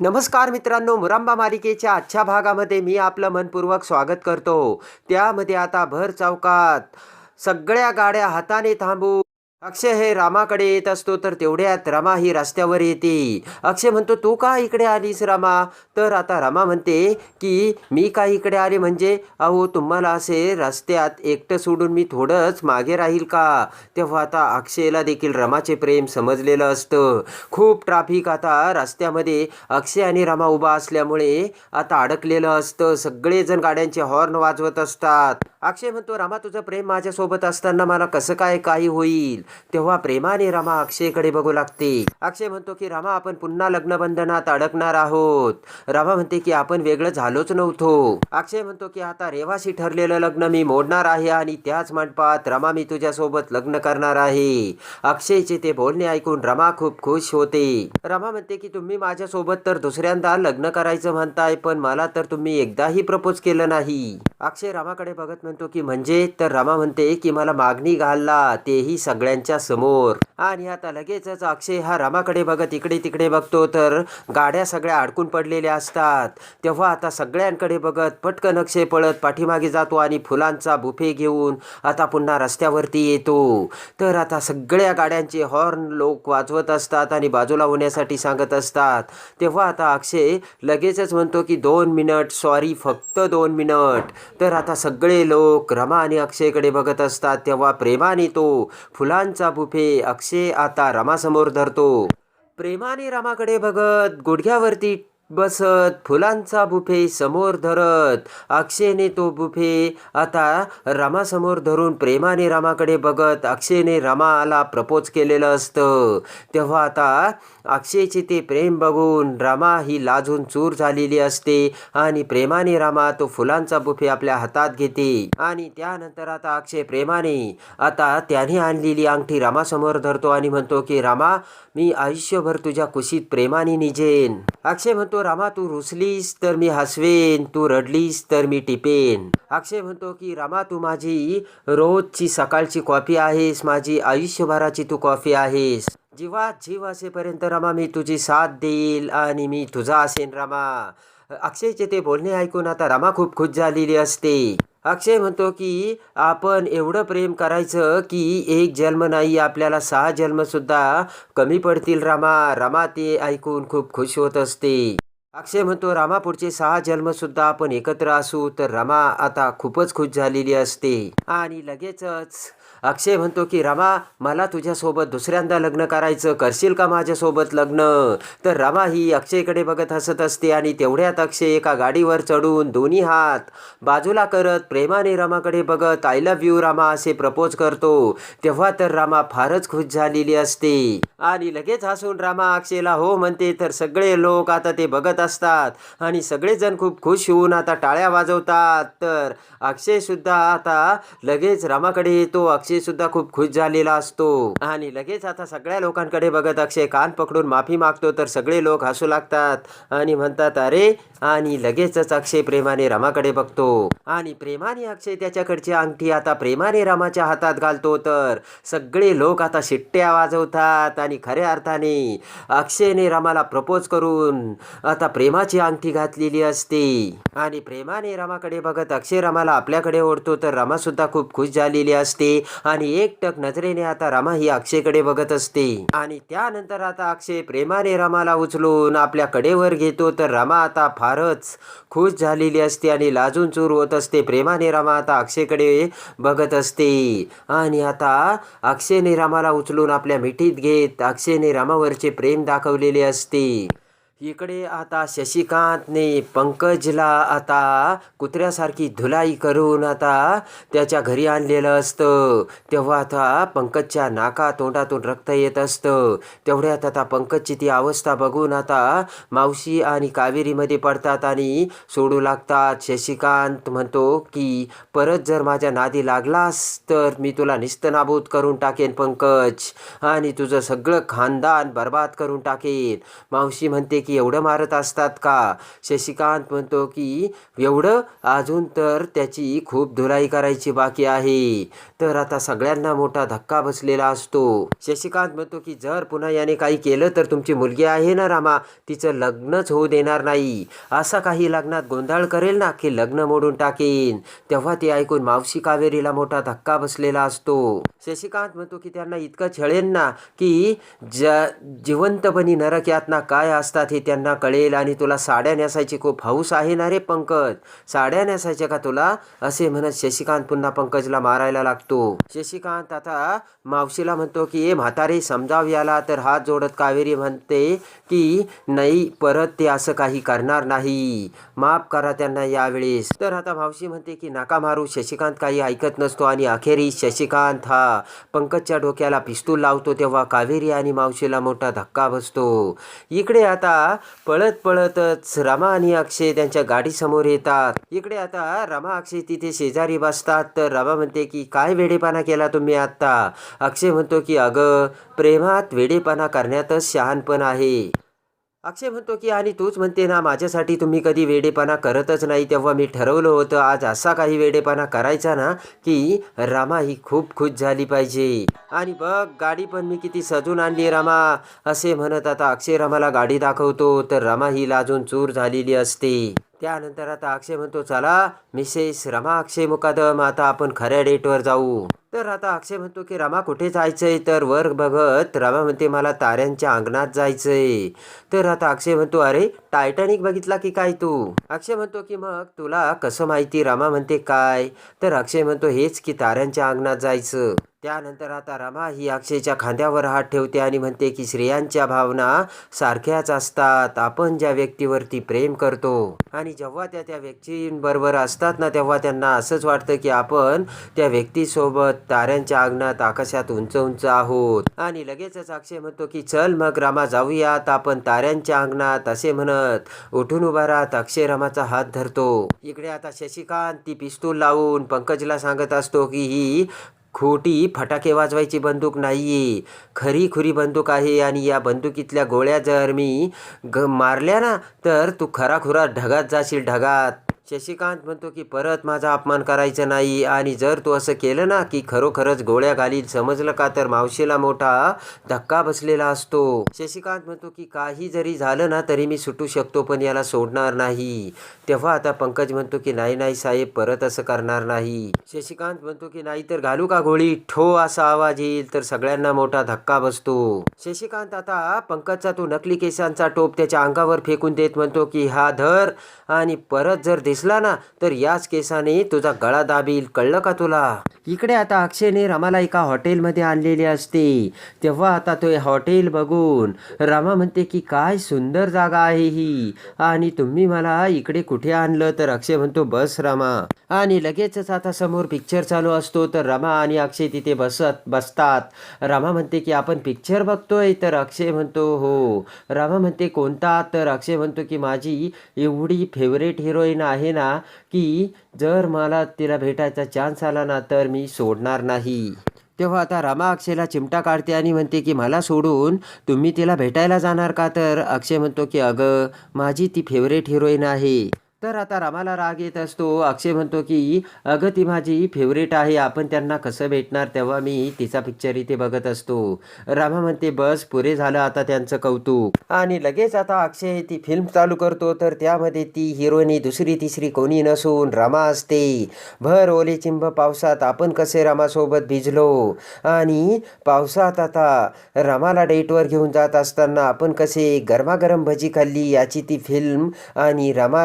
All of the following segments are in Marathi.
नमस्कार मित्रांनो मुरांबा मालिकेच्या आजच्या भागामध्ये मी आपलं मनपूर्वक स्वागत करतो. त्यामध्ये आता भर चौकात सगळ्या गाड्या हाताने थांबू अक्षय हे रामाकडे येत असतो तर तेवढ्यात रमा ही रस्त्यावर येते. अक्षय म्हणतो तू का इकडे आलीस रमा? तर आता रमा म्हणते की मी का इकडे आले म्हणजे? अहो तुम्हाला असे रस्त्यात एकटं सोडून मी थोडंच मागे राहील का? तेव्हा आता अक्षयला देखील रमाचे प्रेम समजलेलं असतं. खूप ट्राफिक आता रस्त्यामध्ये अक्षय आणि रमा उभा असल्यामुळे आता अडकलेलं असतं. सगळेजण गाड्यांचे हॉर्न वाजवत असतात. अक्षय म्हणतो रमा तुझं प्रेम माझ्यासोबत असताना मला कसं काय काही होईल? तेव्हा प्रेमाने रमा अक्षयकडे बघू लागते. अक्षय म्हणतो की रमा आपण पुन्हा लग्नबंधनात अडकणार आहोत. रमा म्हणते की आपण वेगळं झालोच नव्हतो. अक्षय म्हणतो की आता रेवाशी ठरलेलं लग्न मी मोडणार आहे आणि त्याच मंडपात रमा मी तुझ्यासोबत लग्न करणार आहे. अक्षयचे ते बोलणे ऐकून रमा खूप खुश होते. रमा म्हणते की तुम्ही माझ्यासोबत तर दुसऱ्यांदा लग्न करायचं म्हणताय पण मला तर तुम्ही एकदाही प्रपोज केलं नाही. अक्षय रामाकडे बघत म्हणतो की म्हणजे? तर रमा म्हणते की मला मागणी घालला तेही सगळ्यांच्या समोर. आणि आता लगेचच अक्षय हा रामाकडे बघत इकडे तिकडे बघतो तर गाड्या सगळ्या अडकून पडलेल्या असतात. तेव्हा आता सगळ्यांकडे बघत पटकन अक्षय पळत पाठीमागे जातो आणि फुलांचा बुफे घेऊन आता पुन्हा रस्त्यावरती येतो. तर आता सगळ्या गाड्यांचे हॉर्न लोक वाजवत असतात आणि बाजूला होण्यासाठी सांगत असतात. तेव्हा आता अक्षय लगेचच म्हणतो की दोन मिनट सॉरी फक्त दोन मिनट. तर आता सगळे लोक रमा आणि अक्षयकडे बघत असतात. तेव्हा प्रेमाने तो फुलांचा बुफे अक्षय आता रमासमोर धरतो. प्रेमाने रमाकडे बघत गुडघ्यावरती बसत फुलांचा बुफे समोर धरत. अक्षयने तो बुफे आता रामासमोर धरून प्रेमाने रामाकडे बघत अक्षयने रामाला प्रपोज केलेलं असतं. तेव्हा आता अक्षयचे ते प्रेम बघून रामा ही लाजून चूर झालेली असते आणि प्रेमाने रामा तो फुलांचा बुफे आपल्या हातात घेते. आणि त्यानंतर आता अक्षय प्रेमाने आता त्याने आणलेली अंगठी रामासमोर धरतो आणि म्हणतो की रामा मी आयुष्यभर तुझ्या कुशीत प्रेमाने निजेन. अक्षय म्हणतो रामा तू रुसलीस तर मी हसवेन तू रडलीस तर मी टिपेन. अक्षय म्हणतो की रामा तू माझी रोजची सकाळची कॉफी आहेस माझी आयुष्यभराची तू कॉफी आहेस. जीवात जीव असेपर्यंत रामा मी तुझी साथ देईल आणि मी तुझा असेन रामा. अक्षयचे ते बोलणे ऐकून आता रमा खूप खुश झालेली असते. अक्षय म्हणतो की आपण एवढं प्रेम करायचं की एक जन्म नाही आपल्याला सहा जन्मसुद्धा कमी पडतील रामा. रमा ते ऐकून खूप खुश होत असते. अक्षय म्हणतो रामा पुढचे सहा जन्मसुद्धा आपण एकत्र असू तर रमा आता खूपच खुश झालेली असते. आणि लगेचच अक्षय म्हणतो की रमा मला तुझ्यासोबत दुसऱ्यांदा लग्न करायचं करशील का माझ्यासोबत लग्न? तर रमा ही अक्षयकडे बघत हसत असते आणि तेवढ्यात अक्षय एका गाडीवर चढून दोन्ही हात बाजूला करत प्रेमाने रमाकडे बघत आय लव्ह यू रामा असे प्रपोज करतो. तेव्हा तर रामा फारच खुश झालेली असते. आणि लगेच हसून रामा अक्षयला हो म्हणते. तर सगळे लोक आता ते बघत असतात. आणि सगळेजण खूप खुश होऊन आता टाळ्या वाजवतात. तर अक्षय सुद्धा आता लगेच रामाकडे येतो. अक्षय सुद्धा खूप खुश झालेला असतो. आणि लगेच आता सगळ्या लोकांकडे बघत अक्षय कान पकडून माफी मागतो. तर सगळे लोक हसू लागतात आणि म्हणतात अरे! आणि लगेचच अक्षय प्रेमाने रमाकडे बघतो. आणि प्रेमाने अक्षय त्याच्याकडची अंगठी आता प्रेमाने रामाच्या हातात घालतो. तर सगळे लोक आता शिट्ट्या वाजवतात. आणि खऱ्या अर्थाने अक्षयने रामाला प्रपोज करून आता प्रेमाची अंगठी घातलेली असते. आणि प्रेमाने रामाकडे बघत अक्षय रमाला आपल्याकडे ओढतो तर रमा सुद्धा खूप खुश झालेली असते. आणि एकटक नजरेने आता रमा ही अक्षयकडे बघत असते. आणि त्यानंतर आता अक्षय प्रेमाने रमाला उचलून आपल्या कडेवर घेतो तर रमा आता फारच खुश झालेली असते आणि लाजून चूर होत असते. प्रेमाने रमा आता अक्षयकडे बघत असते. आणि आता अक्षयने रामाला उचलून आपल्या मिठीत घेत अक्षयने रामावरचे प्रेम दाखवलेले असते. इकडे आता शशिकांतने पंकजला आता कुत्र्यासारखी धुलाई करून आता त्याच्या घरी आणलेलं असतं. तेव्हा आता पंकजच्या नाका तोंडातून रक्त येत असतं. तेवढ्यात आता पंकजची ती अवस्था बघून आता मावशी आणि कावेरीमध्ये पडतात आणि सोडू लागतात. शशिकांत म्हणतो की परत जर माझ्या नादी लागलास तर मी तुला निस्तनाबूत करून टाकेन पंकज आणि तुझं सगळं खानदान बर्बाद करून टाकेन. मावशी म्हणते की की एवढं मारत असतात का? शशिकांत म्हणतो की एवढं? अजून तर त्याची खूप धुलाई करायची बाकी आहे. तर आता सगळ्यांना मोठा धक्का बसलेला असतो. शशिकांत म्हणतो की जर पुन्हा याने काही केलं तर तुमची मुलगी आहे ना रामा? तिचं लग्नच होऊ देणार नाही. असा काही लग्नात गोंधळ करेल ना की लग्न मोडून टाकेन. तेव्हा ते ऐकून मावशी कावेरीला मोठा धक्का बसलेला असतो. शशिकांत म्हणतो की त्यांना इतकं छळेन ना की ज जिवंतपणी नरक यातना काय असतात हे त्यांना कळेल आणि तुला साड्या नेसायची खूप हौस आहे ना रे पंकज? साड्या नेसायच्या का तुला? असे म्हणत शशिकांत पुन्हा पंकजला मारायला लागतो. शशिकांत आता मावशीला म्हणतो की ए म्हातारे समजाव याला. तर हात जोडत कावेरी म्हणते की नाही परत ते असं काही करणार नाही. माफ करा त्यांना यावेळेस. तर आता मावशी म्हणते की नाका मारू शशिकांत काही ऐकत नसतो आणि अखेरी शशिकांत हा पंकजच्या डोक्याला पिस्तूल लावतो तेव्हा कावेरी आणि मावशीला मोठा धक्का बसतो. इकडे आता पळत पळतच रमा आणि अक्षय त्यांच्या गाडीसमोर येतात. इकडे आता रमा अक्षय तिथे शेजारी बसतात. तर रमा म्हणते की काय वेडेपणा केला तुम्ही आत्ता? अक्षय म्हणतो की अगं प्रेमात वेडेपणा करण्यातच शहाणपण आहे. अक्षय म्हणतो की आणि तूच म्हणते ना माझ्यासाठी तुम्ही कधी वेडेपणा करतच नाही. तेव्हा मी ठरवलं होतं आज असा काही वेडेपणा करायचा ना की रामा ही खूप खुश झाली पाहिजे. आणि बघ गाडी पण मी किती सजून आणली रामा असे म्हणत आता अक्षय रामाला गाडी दाखवतो. तर रमा ही लाजून चूर झालेली असते. त्यानंतर आता अक्षय म्हणतो चला मिसेस रमा अक्षय मुकादम आता आपण खऱ्या डेटवर जाऊ. तर आता अक्षय म्हणतो की रमा कुठे जायचंय? तर वर बघत रमा म्हणते मला ताऱ्यांच्या अंगणात जायचंय. तर आता अक्षय म्हणतो अरे टायटॅनिक बघितला की काय तू? अक्षय म्हणतो की मग तुला कसं माहिती? रमा म्हणते काय? तर अक्षय म्हणतो हेच की ताऱ्यांच्या अंगणात जायचं. त्यानंतर आता रमा ही अक्षयच्या खांद्यावर हात ठेवते आणि म्हणते की स्त्रियांच्या भावना सारख्याच असतात. आपण ज्या व्यक्तीवरती प्रेम करतो आणि जेव्हा त्या त्या व्यक्तींबरोबर असतात ना तेव्हा त्यांना असंच वाटतं की आपण त्या व्यक्तीसोबत ताऱ्यांच्या अंगणात आकाशात उंच उंच आहोत. आणि लगेचच अक्षय म्हणतो की चल मग रामा जाऊयात. आपण ताऱ्यांच्या अंगणात. असे म्हणत उठून उभा राहत अक्षय रमाचा हात धरतो. इकडे आता शशिकांत ती पिस्तूल लावून पंकजला सांगत असतो की ही खोटी फटाके वाजवायची बंदूक नाहीये. खरी खुरी बंदूक आहे आणि या बंदुकीतल्या गोळ्या जर मी ग मारल्या ना तर तू खराखुरा ढगात जाशील ढगात. शशिकांत म्हणतो की परत माझा अपमान करायचा नाही. आणि जर तू असं केलं ना की खरोखरच गोळ्या घालील समजलं का तर मावशीला मोठा धक्का बसलेला असतो. शशिकांत म्हणतो की काही जरी झालं ना तरी मी सुटू शकतो पण याला सोडणार नाही. तेव्हा आता पंकज म्हणतो की नाही नाही साहेब परत असं करणार नाही. शशिकांत म्हणतो की नाही तर घालू का गोळी? ठो असा आवाज येईल तर सगळ्यांना मोठा धक्का बसतो. शशिकांत आता पंकजचा तो नकली केसांचा टोप त्याच्या अंगावर फेकून देत म्हणतो की हा धर आणि परत जर दिस दिसला ना तर याच केसाने तुझा गळा दाबील. कळलं का तुला? इकडे आता अक्षयने रमाला एका हॉटेलमध्ये आणलेली असते. तेव्हा आता तो हे हॉटेल बघून रमा म्हणते की काय सुंदर जागा आहे ही. आणि तुम्ही मला इकडे कुठे आणलं? तर अक्षय म्हणतो बस रमा. आणि लगेचच आता समोर पिक्चर चालू असतो तर रमा आणि अक्षय तिथे बसत बसतात. रमा म्हणते की आपण पिक्चर बघतोय. तर अक्षय म्हणतो हो. रमा म्हणते कोणता? तर अक्षय म्हणतो की माझी एवढी फेवरेट हिरोईन आहे ना की जर मला तिला भेटायचा चान्स आला ना तर मी सोडणार नाही. तेव्हा आता रमा अक्षयला चिमटा काढते आणि म्हणते की मला सोडून तुम्ही तिला भेटायला जाणार का? तर अक्षय म्हणतो की अगं माझी ती फेवरेट हिरोईन आहे. तर आता रामाला राग येत असतो. अक्षय म्हणतो की अगं ती माझी फेवरेट आहे. आपण त्यांना कसं भेटणार तेव्हा मी तिचा पिक्चर इथे बघत असतो. रामा म्हणते बस पुरे झालं आता त्यांचं कौतुक. आणि लगेच आता अक्षय ती फिल्म चालू करतो. तर त्यामध्ये ती हिरोईनी दुसरी तिसरी कोणी नसून रामा असते. भर ओले चिंब पावसात आपण कसे रामासोबत भिजलो? आणि पावसात आता रमाला डेटवर घेऊन जात असताना आपण कसे गरमागरम भजी खाल्ली याची ती फिल्म आणि रमा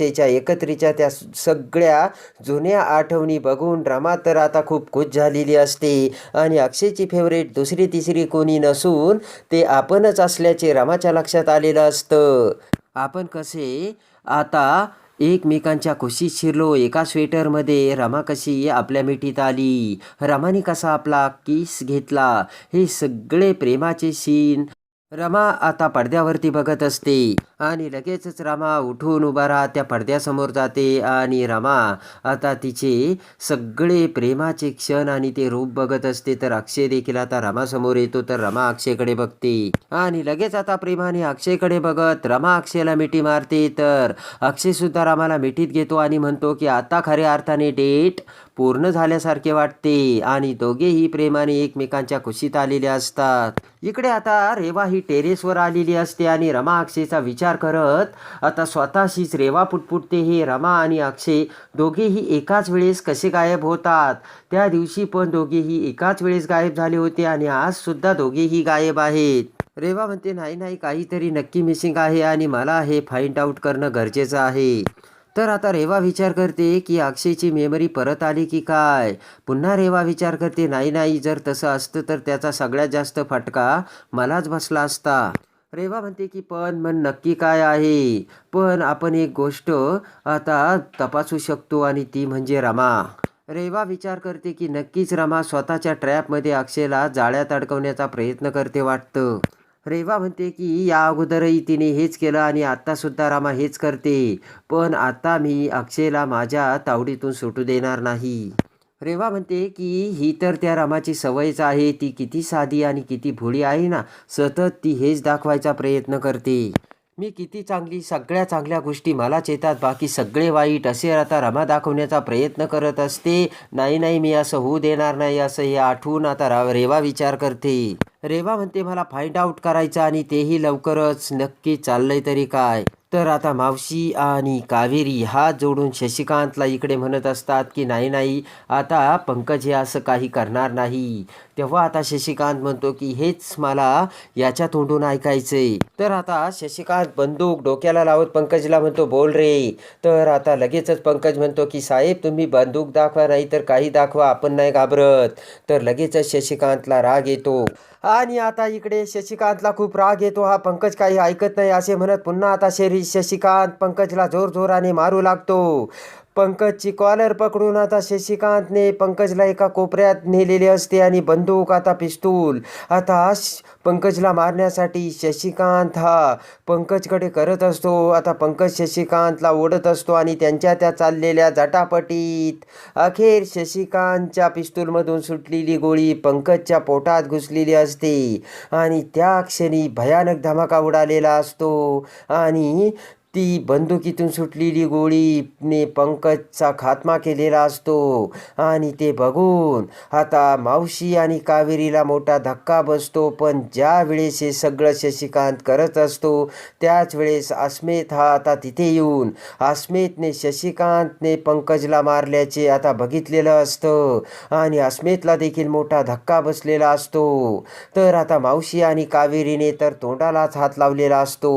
अक्षयच्या एकत्रीच्या त्या सगळ्या जुन्या आठवणी बघून रमा तर आता खूप खुश झालेली असते. आणि अक्षयची फेवरेट दुसरी तिसरी कोणी नसून ते आपणच असल्याचे रमाच्या लक्षात आलेलं असतं. आपण कसे आता एकमेकांच्या खुशीत शिरलो एका स्वेटरमध्ये रमा कशी आपल्या मिठीत आली रमाने कसा आपला किस घेतला हे सगळे प्रेमाचे सीन रमा आता पडद्यावरती बघत असते. आणि लगेचच रमा उठून उभा राहत त्या पडद्यासमोर जाते. आणि रमा आता तिचे सगळे प्रेमाचे क्षण आणि ते रूप बघत असते. तर अक्षय देखील आता रमासमोर येतो. तर रमा अक्षयकडे बघते. आणि लगेच आता प्रेमाने अक्षयकडे बघत रमा अक्षयला मिठी मारते. तर अक्षय सुद्धा रमाला मिठीत घेतो आणि म्हणतो की आता खऱ्या अर्थाने डेट पूर्ण झाल्यासारखे वाटते आणि दोघेही प्रेमाने एकमेकांच्या खुशीत आलेले असतात. इकडे आता रेवा ही टेरेसवर आलेली असते आणि रमा अक्षयचा विचार करत आता स्वतःशीच रेवा पुटपुटते हे रमा आणि अक्षय दोघेही एकाच वेळेस कसे गायब होतात? त्या दिवशी पण दोघेही एकाच वेळेस गायब झाले होते आणि आजसुद्धा दोघेही गायब आहेत. रेवा म्हणते नाही नाही काहीतरी नक्की मिसिंग आहे आणि मला हे फाइंड आउट करणं गरजेचं आहे. तर आता रेवा विचार करते की अक्षयची मेमरी परत आली की काय? पुन्हा रेवा विचार करते नाही नाही जर तसं असतं तर त्याचा सगळ्यात जास्त फटका मलाच बसला असता. रेवा म्हणते की पण मन नक्की काय आहे? पण आपण एक गोष्ट आता तपासू शकतो आणि ती म्हणजे रमा. रेवा विचार करते की नक्कीच रमा स्वतःच्या ट्रॅपमध्ये अक्षयला जाळ्यात अडकवण्याचा प्रयत्न करते वाटतं. रेवा म्हणते की या अगोदरही तिने हेच केलं आणि आत्तासुद्धा रामा हेच करते. पण आता मी अक्षयला माझ्या तावडीतून सुटू देणार नाही. रेवा म्हणते की ही तर त्या रामाची सवयच आहे. ती किती साधी आणि किती भोळी आहे ना. सतत ती हेच दाखवायचा प्रयत्न करते. मी किती चांगली सगळ्या चांगल्या गोष्टी मलाच येतात. बाकी सगळे वाईट. असे आता रमा दाखवण्याचा प्रयत्न करत असते. नाही नाही मी असं होऊ देणार नाही. असं हे आठवून आता रा रेवा विचार करते. रेवा म्हणते मला फाइंड आउट करायचं आणि तेही लवकरच. नक्की चाललंय तरी काय? तर आता मावशी आणि कावेरी हात जोडून शशिकांतला इकडे म्हणत असतात की नाही नाही आता पंकज हे असं काही करणार नाही. तेव्हा आता शशिकांत म्हणतो की हेच मला याच्या तोंडून ऐकायचंय. तर आता शशिकांत बंदूक डोक्याला लावत पंकजला म्हणतो बोल रे. तर आता लगेचच पंकज म्हणतो की साहेब तुम्ही बंदूक दाखवा नाही तर काही दाखवा आपण नाही घाबरत. तर लगेचच शशिकांतला राग येतो. आणि आता इकडे शशिकांतला खूप राग येतो. हा पंकज काही ऐकत नाही असे म्हणत. पुन्हा आता शरी शशिकांत पंकजला जोर जोराने मारू लागतो. पंकजची कॉलर पकडून आता शशिकांतने पंकजला एका कोपऱ्यात नेलेले असते आणि बंदूक आता पिस्तूल. आता श- पंकजला मारण्यासाठी शशिकांत हा पंकजकडे करत असतो. आता पंकज शशिकांतला ओढत असतो आणि त्यांच्या त्या चाललेल्या जटापटीत अखेर शशिकांतच्या पिस्तूलमधून सुटलेली गोळी पंकजच्या पोटात घुसलेली असते. आणि त्या क्षणी भयानक धमाका उडालेला असतो. आणि ती बंदुकीतून सुटलेली गोळीने पंकजचा खात्मा केलेला असतो. आणि ते बघून आता मावशी आणि कावेरीला मोठा धक्का बसतो. पण ज्या वेळेस हे सगळं शशिकांत करत असतो त्याच वेळेस अस्मित हा आता तिथे येऊन अस्मितने शशिकांतने पंकजला मारल्याचे आता बघितलेलं असतं. आणि अस्मितला देखील मोठा धक्का बसलेला असतो. तर आता मावशी आणि कावेरीने तर तोंडालाच हात लावलेला असतो.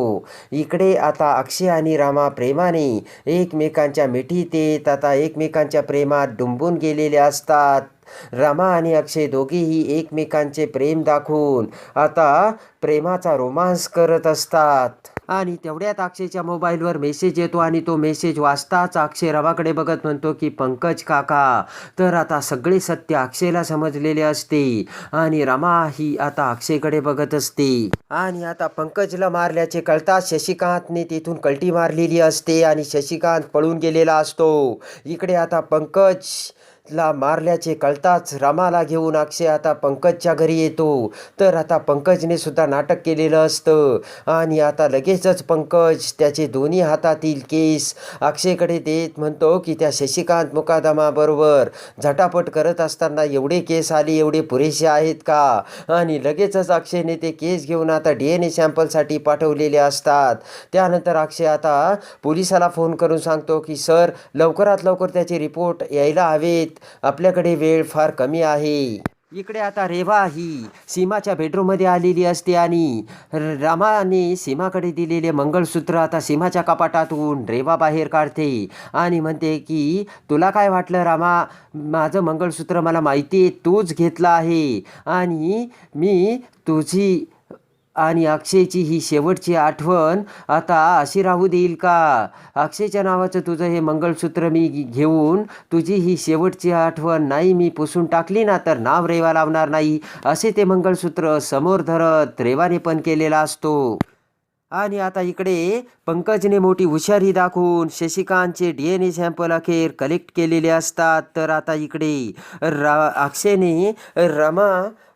इकडे आता अक्षय आणि रामा प्रेमाने एकमेकांच्या मिठीत येत आता एकमेकांच्या प्रेमात डुंबून गेलेले असतात. रामा आणि अक्षय दोघेही एकमेकांचे प्रेम दाखवून आता प्रेमाचा रोमांस करत असतात. आणि तेवढ्यात अक्षयच्या मोबाईलवर मेसेज येतो आणि तो मेसेज वाचताच अक्षय रमाकडे बघत म्हणतो की पंकज काका तर आता सगळे सत्य अक्षयला समजलेले असते आणि रमा ही आता अक्षयकडे बघत असते. आणि आता पंकजला मारल्याचे कळताच शशिकांतने तिथून कल्टी मारलेली असते आणि शशिकांत पळून गेलेला असतो. इकडे आता पंकज ला मारल्याचे कळताच रामाला घेऊन अक्षय आता पंकजच्या घरी येतो. तर आता पंकजने सुद्धा नाटक केलेलं असतं. आणि आता लगेचच पंकज त्याचे दोन्ही हातातील केस अक्षयकडे देत म्हणतो की त्या शशिकांत मुकादमाबरोबर झटापट करत असताना एवढे केस आले एवढे पुरेसे आहेत का? आणि लगेचच अक्षयने ते केस घेऊन आता डी एन ए सॅम्पलसाठी पाठवलेले असतात. त्यानंतर अक्षय आता पोलिसाला फोन करून सांगतो की सर लवकरात लवकर त्याचे रिपोर्ट यायला हवेत. आपल्याकडे वेळ फार कमी आहे. इकडे आता रेवा ही सीमाच्या बेडरूममध्ये आलेली असते आणि रामाने सीमाकडे दिलेले मंगळसूत्र आता सीमाच्या कपाटातून रेवा बाहेर काढते आणि म्हणते की तुला काय वाटलं रामा? माझं मंगळसूत्र मला माहिती आहे तूच घेतलं आहे आणि मी तुझी आणि अक्षयची ही शेवटची आठवण आता अशी राहू देईल का? अक्षयच्या नावाचं तुझं हे मंगळसूत्र मी घेऊन तुझी ही शेवटची आठवण नाही मी पुसून टाकली ना तर नाव रेवा लावणार नाही असे ते मंगळसूत्र समोर धरत रेवाने पण केलेला असतो. आणि आता इकडे पंकजने मोठी हुशारी दाखवून शशिकांतचे डी एन ए सॅम्पल अखेर कलेक्ट केलेले असतात. तर आता इकडे रा अक्षयने रमा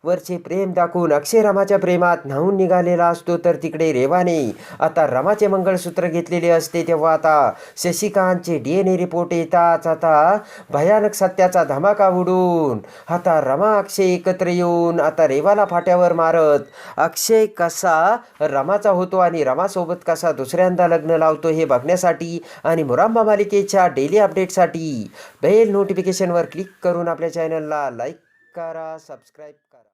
वरचे प्रेम दाखवून अक्षय रमाच्या प्रेमात न्हावून निघालेला असतो तर तिकडे रेवाने. आता रमाचे मंगळसूत्र घेतलेले असते तेव्हा आता शशिकांतचे डी एन ए रिपोर्ट येताच आता भयानक सत्याचा धमाका उडून. आता रमा अक्षय एकत्र येऊन आता रेवाला फाट्यावर मारत अक्षय कसा रमाचा होतो आणि रमासोबत कसा दुसऱ्यांदा लग्न लावतो हे बघण्यासाठी आणि मुरांबा मालिकेच्या डेली अपडेटसाठी बेल नोटिफिकेशनवर क्लिक करून आपल्या चॅनलला लाईक करा सबस्क्राईब